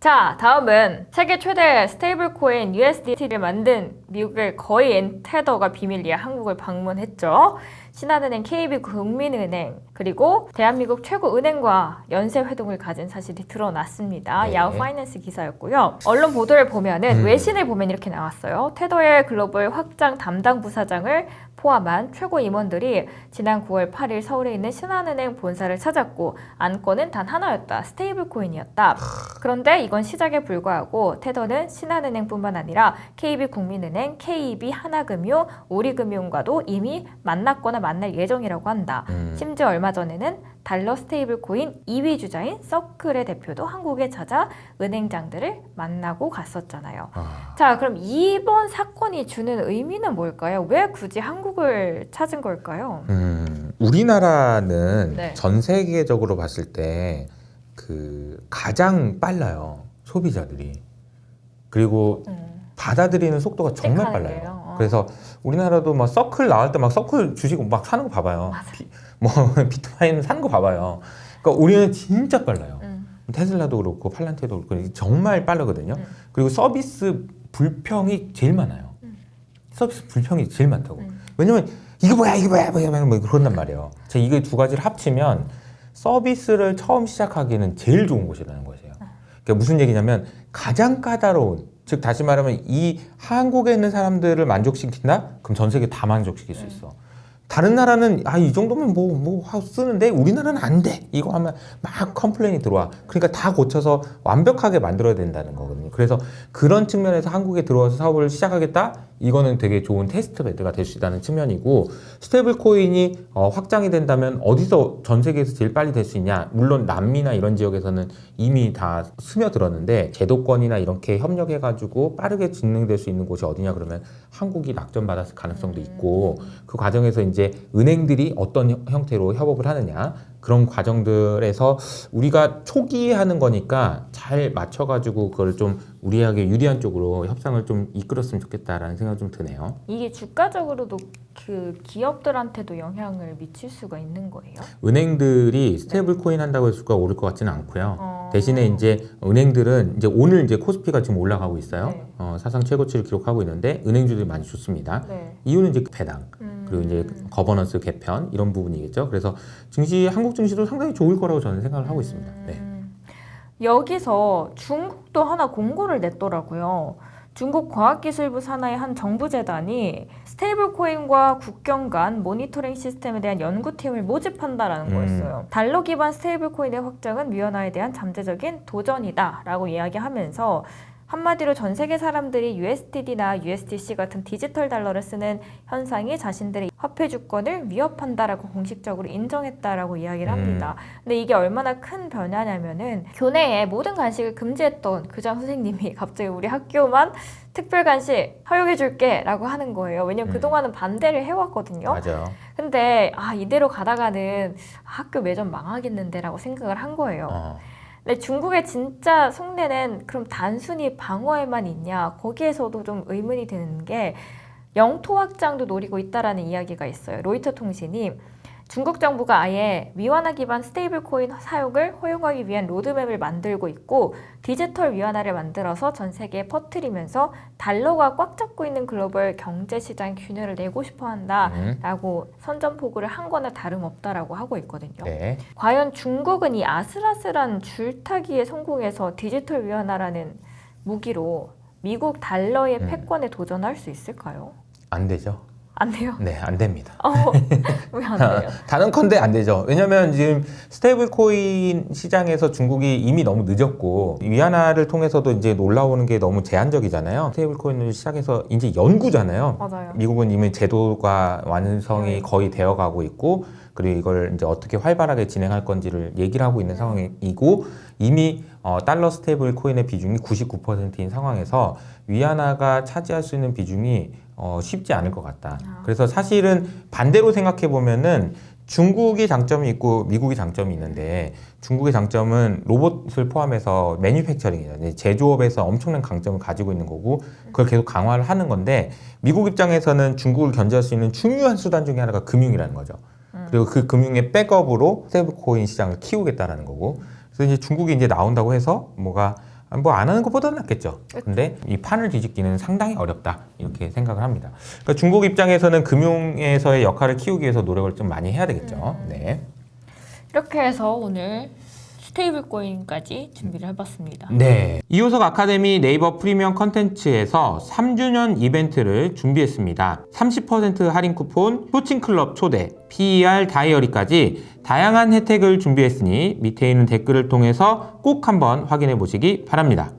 자, 다음은 세계 최대 스테이블 코인 USDT를 만든 미국의 거의 엔테더가 비밀리에 한국을 방문했죠. 신한은행, KB국민은행, 그리고 대한민국 최고 은행과 연쇄 회동을 가진 사실이 드러났습니다. 네. 야후 파이낸스 기사였고요. 언론 보도를 보면은 음. 외신을 보면 이렇게 나왔어요. 테더의 글로벌 확장 담당 부사장을 포함한 최고 임원들이 지난 9월 8일 서울에 있는 신한은행 본사를 찾았고 안건은 단 하나였다. 스테이블 코인이었다. 그런데 이건 시작에 불과하고 테더는 신한은행뿐만 아니라 KB국민은행, KB 하나금융, 우리금융과도 이미 만났거나 만날 예정이라고 한다. 음. 심지어 얼마 전에는 달러 스테이블 코인 2위 주자인 서클의 대표도 한국에 찾아 은행장들을 만나고 갔었잖아요. 아, 자, 그럼 이번 사건이 주는 의미는 뭘까요? 왜 굳이 한국을 찾은 걸까요? 음, 우리나라는 네. 전 세계적으로 봤을 때 그 가장 빨라요 소비자들이 그리고 음, 받아들이는 속도가 정말 빨라요. 어. 그래서 우리나라도 막 서클 나올 때 막 서클 주식 막 사는 거 봐봐요. 맞아. 비, 뭐 비트코인 사는 거 봐봐요. 그러니까 우리는 진짜 빨라요. 음, 테슬라도 그렇고 팔란티도 그렇고 정말 빠르거든요. 음. 그리고 서비스 불평이 제일 많아요. 음. 서비스 불평이 제일 많다고. 음. 왜냐면 이거 뭐야 이거 뭐야 뭐야 뭐야 뭐 그런단 말이에요. 제가 이게 두 가지를 합치면 서비스를 처음 시작하기에는 제일 좋은 곳이라는 것이에요. 그러니까 무슨 얘기냐면 가장 까다로운 즉 다시 말하면 이 한국에 있는 사람들을 만족시킨다? 그럼 전 세계 다 만족시킬 수 있어. 다른 나라는 아 이 정도면 뭐뭐 쓰는데 우리나라는 안 돼. 이거 하면 막 컴플레인이 들어와. 그러니까 다 고쳐서 완벽하게 만들어야 된다는 거거든요. 그래서 그런 측면에서 한국에 들어와서 사업을 시작하겠다. 이거는 되게 좋은 테스트 베드가 될 수 있다는 측면이고 스테이블 코인이 어, 확장이 된다면 어디서 전 세계에서 제일 빨리 될 수 있냐? 물론 남미나 이런 지역에서는 이미 다 스며들었는데 제도권이나 이렇게 협력해 가지고 빠르게 진행될 수 있는 곳이 어디냐 그러면 한국이 낙점받았을 가능성도 있고 그 과정에서 이제 은행들이 어떤 형- 형태로 협업을 하느냐 그런 과정들에서 우리가 초기에 하는 거니까 잘 맞춰가지고 그걸 좀 우리에게 유리한 쪽으로 협상을 좀 이끌었으면 좋겠다라는 생각이 좀 드네요. 이게 주가적으로도 그 기업들한테도 영향을 미칠 수가 있는 거예요? 은행들이 스테이블 코인 한다고 해서 주가가 오를 것 같지는 않고요. 어. 대신에 이제 은행들은 이제 오늘 이제 코스피가 지금 올라가고 있어요. 네. 어, 사상 최고치를 기록하고 있는데 은행주들이 많이 좋습니다. 네. 이유는 이제 배당 음. 그리고 이제 거버넌스 개편 이런 부분이겠죠. 그래서 증시 한국 증시도 상당히 좋을 거라고 저는 생각을 하고 있습니다. 네. 음, 여기서 중국도 하나 공고를 냈더라고요. 중국 과학기술부 산하의 한 정부재단이 스테이블 코인과 국경 간 모니터링 시스템에 대한 연구팀을 모집한다라는 음. 거였어요. 달러 기반 스테이블 코인의 확장은 위원화에 대한 잠재적인 도전이다라고 이야기하면서 한마디로 전 세계 사람들이 USD나 USDC 같은 디지털 달러를 쓰는 현상이 자신들의 화폐 주권을 위협한다라고 공식적으로 인정했다라고 이야기를 합니다. 근데 이게 얼마나 큰 변화냐면은 교내에 모든 간식을 금지했던 교장 선생님이 갑자기 우리 학교만 특별 간식 허용해 줄게라고 하는 거예요. 왜냐면 음. 그동안은 반대를 해왔거든요. 맞아요. 근데 아 이대로 가다가는 학교 매점 망하겠는데라고 생각을 한 거예요. 어. 중국의 진짜 속내는 그럼 단순히 방어에만 있냐? 거기에서도 좀 의문이 드는 게 영토 확장도 노리고 있다라는 이야기가 있어요. 로이터 통신이 중국 정부가 아예 위안화 기반 스테이블 코인 사용을 허용하기 위한 로드맵을 만들고 있고 디지털 위안화를 만들어서 전 세계에 퍼뜨리면서 달러가 꽉 잡고 있는 글로벌 경제 시장 균열을 내고 싶어 한다라고 음. 선전포고를 한 거나 다름없다라고 하고 있거든요. 네. 과연 중국은 이 아슬아슬한 줄타기에 성공해서 디지털 위안화라는 무기로 미국 달러의 음. 패권에 도전할 수 있을까요? 안 되죠. 안 돼요? 네, 안 됩니다. 어, 왜안 돼요? 단언컨대 안 되죠. 왜냐하면 지금 스테이블 코인 시장에서 중국이 이미 너무 늦었고 위안화를 통해서도 이제 올라오는 게 너무 제한적이잖아요. 스테이블 코인을 시작해서 이제 연구잖아요. 맞아요. 미국은 이미 제도가 완성이 네. 거의 되어 가고 있고 그리고 이걸 이제 어떻게 활발하게 진행할 건지를 얘기를 하고 있는 네. 상황이고 이미 어, 달러 스테이블 코인의 비중이 99%인 상황에서 위안화가 차지할 수 있는 비중이 어, 쉽지 않을 것 같다. 아. 그래서 사실은 반대로 생각해 보면은 중국이 장점이 있고 미국이 장점이 있는데 중국의 장점은 로봇을 포함해서 매뉴팩처링이에요. 이제 제조업에서 엄청난 강점을 가지고 있는 거고 그걸 계속 강화를 하는 건데 미국 입장에서는 중국을 견제할 수 있는 중요한 수단 중에 하나가 금융이라는 거죠. 그리고 그 금융의 백업으로 스테이블 코인 시장을 키우겠다라는 거고. 그래서 이제 중국이 이제 나온다고 해서 뭐가 뭐 안 하는 것보다는 낫겠죠. 근데 이 판을 뒤집기는 상당히 어렵다 이렇게 생각을 합니다. 그러니까 중국 입장에서는 금융에서의 역할을 키우기 위해서 노력을 좀 많이 해야 되겠죠. 네. 이렇게 해서 오늘 스테이블 코인까지 준비를 해봤습니다. 네. 이호석 아카데미 네이버 프리미엄 컨텐츠에서 3주년 이벤트를 준비했습니다. 30% 할인 쿠폰, 코칭클럽 초대, PER 다이어리까지 다양한 혜택을 준비했으니 밑에 있는 댓글을 통해서 꼭 한번 확인해 보시기 바랍니다.